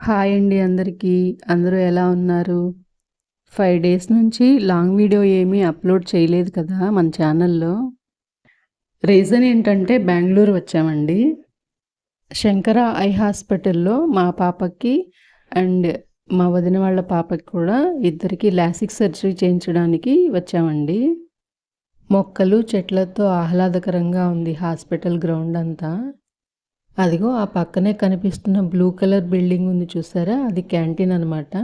Hi అండి అందరికీ. అందరూ ఎలా ఉన్నారు? ఫైవ్ డేస్ నుంచి లాంగ్ వీడియో ఏమీ అప్లోడ్ చేయలేదు కదా మన ఛానల్లో. రీజన్ ఏంటంటే బెంగళూరు వచ్చామండి. శంకర ఐ హాస్పిటల్లో మా పాపకి అండ్ మా వదిన వాళ్ళ పాపకి కూడా ఇద్దరికి లాసిక్ సర్జరీ చేయించడానికి వచ్చామండి. మొక్కలు చెట్లతో ఆహ్లాదకరంగా ఉంది హాస్పిటల్ గ్రౌండ్ అంతా. అదిగో ఆ పక్కనే కనిపిస్తున్న బ్లూ కలర్ బిల్డింగ్ ఉంది చూసారా? అది క్యాంటీన్ అనమాట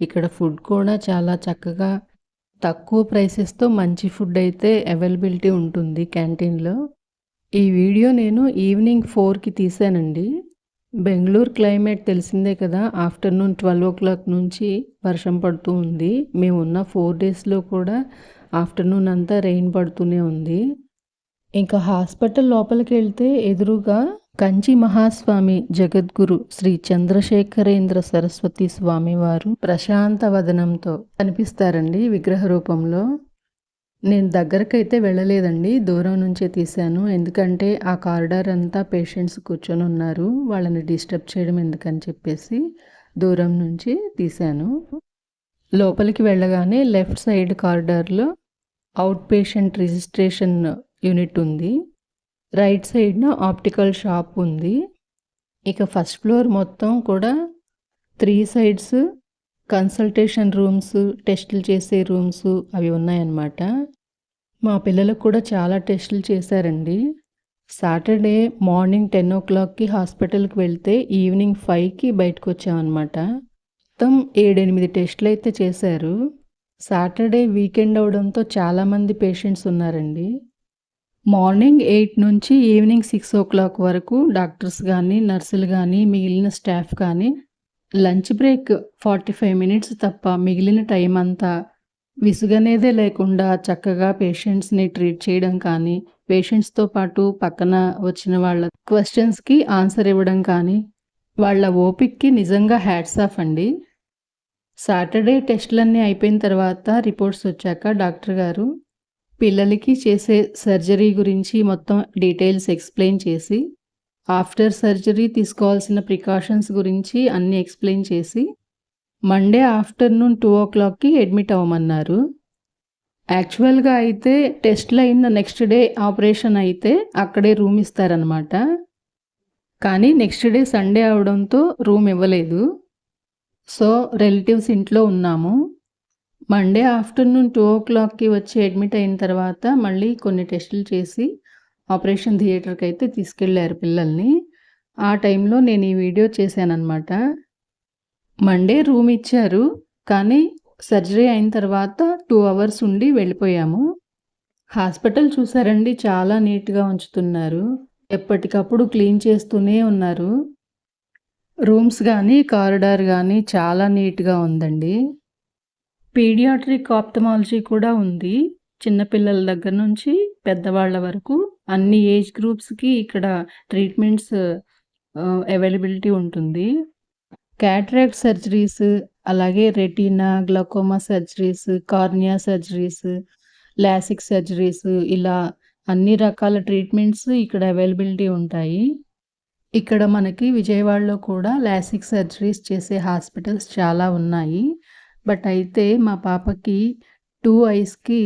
ఇక్కడ ఫుడ్ కూడా చాలా చక్కగా తక్కువ ప్రైసెస్తో మంచి ఫుడ్ అయితే అవైలబిలిటీ ఉంటుంది క్యాంటీన్లో. ఈ వీడియో నేను ఈవినింగ్ ఫోర్కి తీసానండి. బెంగళూరు క్లైమేట్ తెలిసిందే కదా ఆఫ్టర్నూన్ ట్వెల్వ్ ఓ క్లాక్ నుంచి వర్షం పడుతూ ఉంది. మేము ఉన్న ఫోర్ డేస్లో కూడా ఆఫ్టర్నూన్ అంతా రెయిన్ పడుతూనే ఉంది. ఇంకా హాస్పిటల్ లోపలికి వెళ్తే ఎదురుగా కంచి మహాస్వామి జగద్గురు శ్రీ చంద్రశేఖరేంద్ర సరస్వతి స్వామి వారు ప్రశాంత వదనంతో కనిపిస్తారండి విగ్రహ రూపంలో. నేను దగ్గరకైతే వెళ్ళలేదండి దూరం నుంచే తీశాను. ఎందుకంటే ఆ కారిడార్ అంతా పేషెంట్స్ కూర్చొని ఉన్నారు వాళ్ళని డిస్టర్బ్ చేయడం ఎందుకని చెప్పేసి దూరం నుంచి తీశాను. లోపలికి వెళ్ళగానే లెఫ్ట్ సైడ్ కారిడార్లో అవుట్ పేషెంట్ రిజిస్ట్రేషన్ యూనిట్ ఉంది. రైట్ సైడ్న ఆప్టికల్ షాప్ ఉంది. ఇక ఫస్ట్ ఫ్లోర్ మొత్తం కూడా త్రీ సైడ్స్ కన్సల్టేషన్ రూమ్స్ టెస్టులు చేసే రూమ్స్ అవి ఉన్నాయన్నమాట. మా పిల్లలకు కూడా చాలా టెస్టులు చేశారండి. సాటర్డే మార్నింగ్ టెన్ ఓ క్లాక్కి హాస్పిటల్కి వెళ్తే ఈవినింగ్ ఫైవ్కి బయటకు వచ్చామన్నమాట మొత్తం ఏడెనిమిది టెస్టులు అయితే చేశారు. సాటర్డే వీకెండ్ అవడంతో చాలామంది పేషెంట్స్ ఉన్నారండి. మార్నింగ్ ఎయిట్ నుంచి ఈవినింగ్ సిక్స్ ఓ క్లాక్ వరకు డాక్టర్స్ కానీ నర్సులు కానీ మిగిలిన స్టాఫ్ కానీ lunch break forty five minutes తప్ప మిగిలిన టైం అంతా విసుగనేదే లేకుండా చక్కగా పేషెంట్స్ని ట్రీట్ చేయడం కానీ పేషెంట్స్తో పాటు పక్కన వచ్చిన వాళ్ళ క్వశ్చన్స్కి ఆన్సర్ ఇవ్వడం కానీ వాళ్ళ ఓపిక్కి నిజంగా హ్యాట్స్ ఆఫ్ అండి. సాటర్డే టెస్టులన్నీ అయిపోయిన తర్వాత రిపోర్ట్స్ వచ్చాక డాక్టర్ గారు పిల్లలకి చేసే సర్జరీ గురించి మొత్తం డీటెయిల్స్ ఎక్స్ప్లెయిన్ చేసి ఆఫ్టర్ సర్జరీ తీసుకోవాల్సిన ప్రికాషన్స్ గురించి అన్నీ ఎక్స్ప్లెయిన్ చేసి మండే ఆఫ్టర్నూన్ టూ ఓ క్లాక్కి అడ్మిట్ అవ్వమన్నారు. యాక్చువల్గా అయితే టెస్ట్లు అయిన నెక్స్ట్ డే ఆపరేషన్ అయితే అక్కడే రూమ్ ఇస్తారనమాట కానీ నెక్స్ట్ డే సండే అవడంతో రూమ్ ఇవ్వలేదు. సో రిలేటివ్స్ ఇంట్లో ఉన్నాము. మండే ఆఫ్టర్నూన్ టూ ఓ క్లాక్కి వచ్చి అడ్మిట్ అయిన తర్వాత మళ్ళీ కొన్ని టెస్టులు చేసి ఆపరేషన్ థియేటర్కి అయితే తీసుకెళ్ళారు పిల్లల్ని. ఆ టైంలో నేను ఈ వీడియో చేశానన్నమాట. మండే రూమ్ ఇచ్చారు కానీ సర్జరీ అయిన తర్వాత టూ అవర్స్ ఉండి వెళ్ళిపోయాము. హాస్పిటల్ చూసారండి చాలా నీట్గా ఉంచుతున్నారు. ఎప్పటికప్పుడు క్లీన్ చేస్తూనే ఉన్నారు. రూమ్స్ కానీ కారిడార్ కానీ చాలా నీట్గా ఉందండి. పీడియాట్రిక్ ఆప్థమాలజీ కూడా ఉంది. చిన్నపిల్లల దగ్గర నుంచి పెద్దవాళ్ళ వరకు అన్ని ఏజ్ గ్రూప్స్కి ఇక్కడ ట్రీట్మెంట్స్ అవైలబిలిటీ ఉంటుంది. క్యాట్రాక్ట్ సర్జరీస్ అలాగే retina glaucoma surgeries cornea surgeries LASIK surgeries ఇలా అన్ని రకాల ట్రీట్మెంట్స్ ఇక్కడ అవైలబిలిటీ ఉంటాయి. ఇక్కడ మనకి విజయవాడలో కూడా లాసిక్ సర్జరీస్ చేసే హాస్పిటల్స్ చాలా ఉన్నాయి. బట్ అయితే మా పాపకి టూ ఐస్కి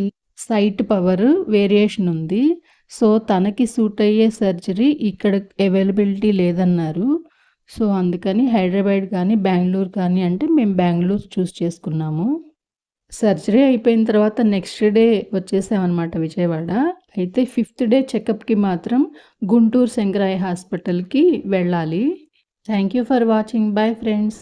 సైట్ పవర్ వేరియేషన్ ఉంది. సో తనకి సూట్ అయ్యే సర్జరీ ఇక్కడ అవైలబిలిటీ లేదన్నారు. సో అందుకని హైదరాబాద్ కానీ బెంగళూరు కానీ అంటే మేము బెంగళూరు చూస్ చేసుకున్నాము. సర్జరీ అయిపోయిన తర్వాత నెక్స్ట్ డే వచ్చేసామన్నమాట విజయవాడ. అయితే ఫిఫ్త్ డే చెకప్కి మాత్రం గుంటూరు శంకరాయ హాస్పిటల్కి వెళ్ళాలి. Thank you for watching. Bye friends.